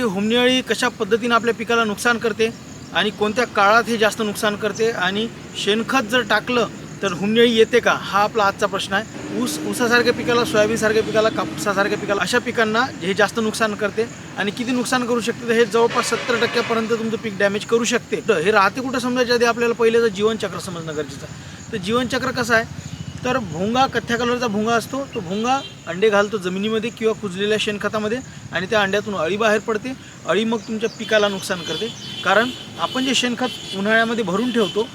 हुमणी कशा पद्धतीनं आपल्या पिकाला नुकसान करते आणि कोणत्या काळात हे जास्त नुकसान करते आणि शेणखत जर टाकलं तर हुमणी येते का? हा आपला आजचा प्रश्न आहे. ऊस ऊसासारख्या पिकाला सोयाबीनसारख्या पिकाला कापसासारख्या पिकाला अशा पिकांना हे जास्त नुकसान करते आणि किती नुकसान करू शकते? तर हे जवळपास सत्तर टक्क्यापर्यंत तुमचं पीक डॅमेज करू शकते. तर हे राहते कुठं? समजायच्या आधी आपल्याला पहिले जीवनचक्र समजणं गरजेचं आहे. तर जीवनचक्र कसं आहे? तर भुंगा कथ्या कलरचा भुंगा असतो. तो भुंगा अंडे घालतो जमिनीमध्ये किंवा कुजलेल्या शेणखतामध्ये आणि त्या अंड्यातून अळी बाहेर पडते. अळी मग तुमच्या पिकाला नुकसान करते. कारण आपण जे शेणखत उन्हाळ्यामध्ये भरून ठेवतो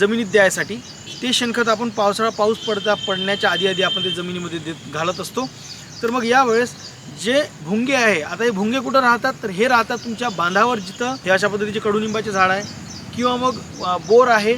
जमिनीत द्यायसाठी ते शेणखत आपण पावसाळा पाऊस पडता पडण्याच्या आधी आधी आपण ते जमिनीमध्ये देत घालत असतो. तर मग यावेळेस जे भुंगे आहे आता हे भुंगे कुठं राहतात? तर हे राहतात तुमच्या बांधावर जिथं हे अशा पद्धतीचे कडुनिंबाचे झाड आहे. किंवा मग बोर आहे.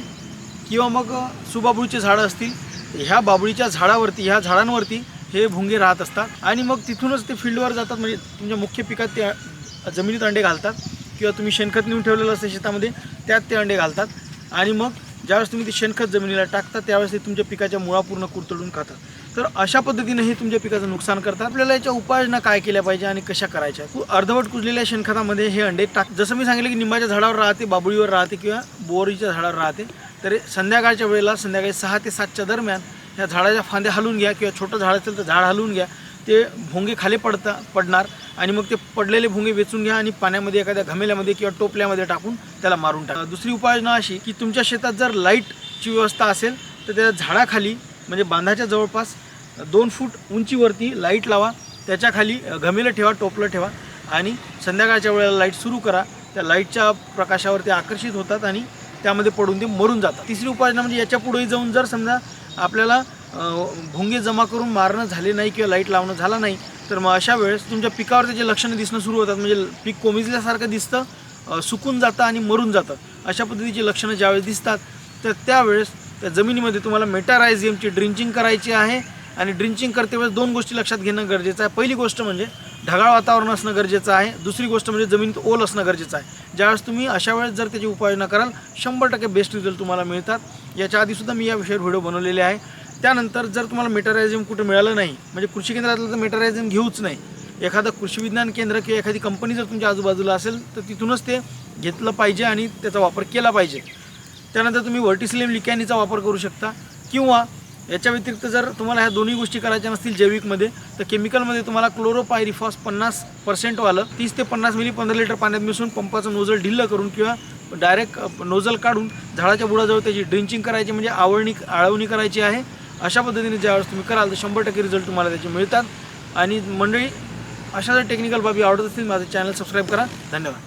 किंवा मग अ, झाडं असतील. ह्या बाबळीच्या झाडावरती ह्या झाडांवरती हे भुंगे राहत असतात. आणि मग तिथूनच ते फील्डवर जातात. म्हणजे तुमच्या मुख्य पिकात ते जमिनीत अंडे घालतात किंवा तुम्ही शेणखत नेऊन ठेवलेलं असतं शेतामध्ये त्यात ते अंडे घालतात. आणि मग ज्यावेळेस तुम्ही ते शेणखत जमिनीला टाकता त्यावेळेस ते तुमच्या पिकाच्या मुळा पूर्ण कुरतडून खातात. तर अशा पद्धतीने हे तुमच्या पिकाचं नुकसान करतात. आपल्याला याच्या उपाययोजना काय केल्या पाहिजे आणि कशा करायच्या? अर्धवट कुजलेल्या शेणखतामध्ये हे अंडे टाक जसं मी सांगितलं की निंबाच्या झाडावर राहते बाबुळीवर राहते किंवा बोरीच्या झाडावर राहते तरी संध्याकाळच्या वेळेला संध्याकाळी सहा ते सातच्या दरम्यान ह्या झाडाच्या फांद्या हलवून घ्या किंवा छोटं झाड असेल तर झाड हलवून घ्या. ते भोंगे खाली पडता पडणार आणि मग ते पडलेले भोंगे वेचून घ्या आणि पाण्यामध्ये एखाद्या घमेल्यामध्ये किंवा टोपल्यामध्ये टाकून त्याला मारून टाका. दुसरी उपाययोजना अशी की तुमच्या शेतात जर लाईटची व्यवस्था असेल तर त्या झाडाखाली म्हणजे बांधाच्या जवळपास दोन फूट उंचीवरती लाइट लावा त्याच्याखाली घमेलं ठेवा टोपलं ठेवा आणि संध्याकाळच्या वेळेला लाइट सुरू करा. त्या लाईटच्या प्रकाशावर ते आकर्षित होतात आणि त्यामध्ये पडून ते मरून जातात. तिसरी उपाययोजना म्हणजे याच्या पुढेही जाऊन जर समजा आपल्याला भोंगे भुंगे जमा करून मारणं झाले नाही किंवा लाइट लावणं झाला नाही तर मग अशा वेळेस तुमच्या पिकावर त्याचे लक्षणं दिसणं सुरू होतात म्हणजे पीक कोमिजल्यासारखं दिसतं सुकून जातं आणि मरून जातं अशा पद्धतीची लक्षणं ज्यावेळेस दिसतात तर त्यावेळेस त्या जमिनीमध्ये तुम्हाला मेटारायझियमची ड्रिंचिंग करायची आहे. आणि ड्रिंचिंग करते वेळेस दोन गोष्टी लक्षात घेणं गरजेचं आहे. पहिली गोष्ट म्हणजे ढगाळ वातावरण असणं गरजेचं आहे. दुसरी गोष्ट म्हणजे जमिनीत ओल असणं गरजेचं आहे. ज्यावेळेस तुम्ही अशा वेळेस जर त्याची उपाययोजना कराल शंभर टक्के बेस्ट रिझल्ट तुम्हाला मिळतात. याच्या आधीसुद्धा मी या विषयावर व्हिडिओ बनवलेले आहे. त्यानंतर जर तुम्हाला मेटरायझम कुठं मिळालं नाही म्हणजे कृषी केंद्रातलं तर मेटरायझम घेऊच नाही. एखादं कृषी विज्ञान केंद्र किंवा एखादी कंपनी जर तुमच्या आजूबाजूला असेल तर तिथूनच ते घेतलं पाहिजे आणि त्याचा वापर केला पाहिजे. त्यानंतर तुम्ही व्हर्टिसिलियम लिकॅनीचा वापर करू शकता किंवा याच्या व्यतिरिक्त जर तुम्हाला ह्या दोन्ही गोष्टी करायच्या नसतील जैविकमध्ये तर केमिकलमध्ये तुम्हाला क्लोरोपायरिफॉस पन्नास पर्सेंटवालं तीस ते पन्नास मिली पंधरा लिटर पाण्यात मिसळून पंपाचं नोजल ढिल्ल करून किंवा डायरेक्ट नोजल काढून झाडाच्या बुडाजवळ त्याची ड्रिंचिंग करायची म्हणजे आवळणी आळवणी करायची आहे. अशा पद्धतीने ज्यावेळेस तुम्ही कराल तर शंभर टक्के रिझल्ट तुम्हाला त्याचे मिळतात. आणि मंडळी अशा जर टेक्निकल बाबी आवडत असतील माझं चॅनल सबस्क्राईब करा. धन्यवाद.